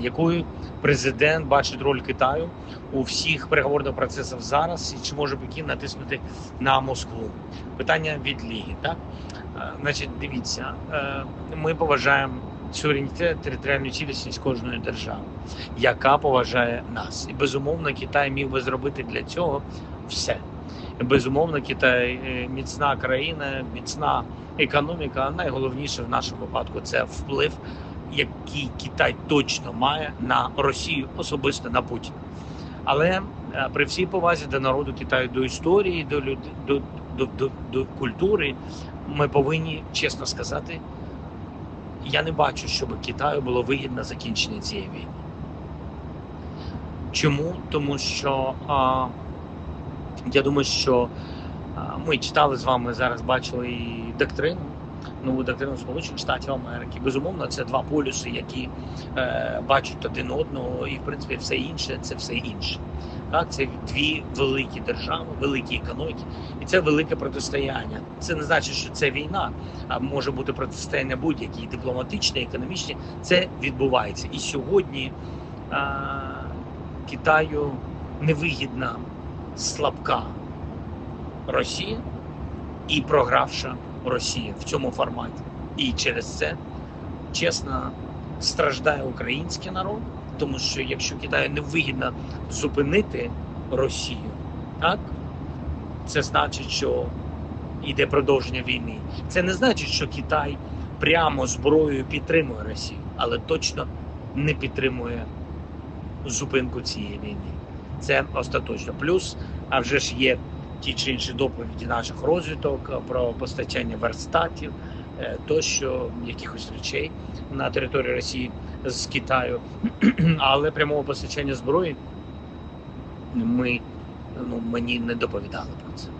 Якою президент бачить роль Китаю у всіх переговорних процесах зараз, і чи може Пекін натиснути на Москву? Питання від Ліги. Так Е, значить, дивіться, е, ми поважаємо суверенітет, територіальну цілісність кожної держави, яка поважає нас. І безумовно, Китай міг би зробити для цього все. Безумовно, Китай е, міцна країна, міцна економіка. А найголовніше в нашому випадку це вплив який Китай точно має на Росію, особисто на Путіна. Але е, при всій повазі до народу Китаю, до історії, до люд... до, до, до, до культури, ми повинні чесно сказати, я не бачу, щоб Китаю було вигідно закінчення цієї війни. Чому? Тому що а, я думаю, що а, ми читали з вами зараз, бачили і доктрину нову доктрину Сполучених Штатів Америки. Безумовно, це два полюси, які е, бачать один одного, і в принципі все інше це все інше. Так, це дві великі держави, великі економіки, і це велике протистояння. Це не значить, що це війна, а може бути протистояння будь-які дипломатичні, економічні. Це відбувається. І сьогодні е, Китаю невигідна слабка Росія і програвша Росія в цьому форматі. І через це чесно страждає український народ, тому що якщо Китаю не вигідно зупинити Росію, так це значить, що йде продовження війни. Це не значить, що Китай прямо зброєю підтримує Росію, але точно не підтримує зупинку цієї війни. Це остаточно. Плюс, а вже ж є ті чи інші доповіді наших розвиток про постачання верстатів, е, тощо якихось речей на території Росії з Китаю, але прямого постачання зброї ми ну мені не доповідали про це.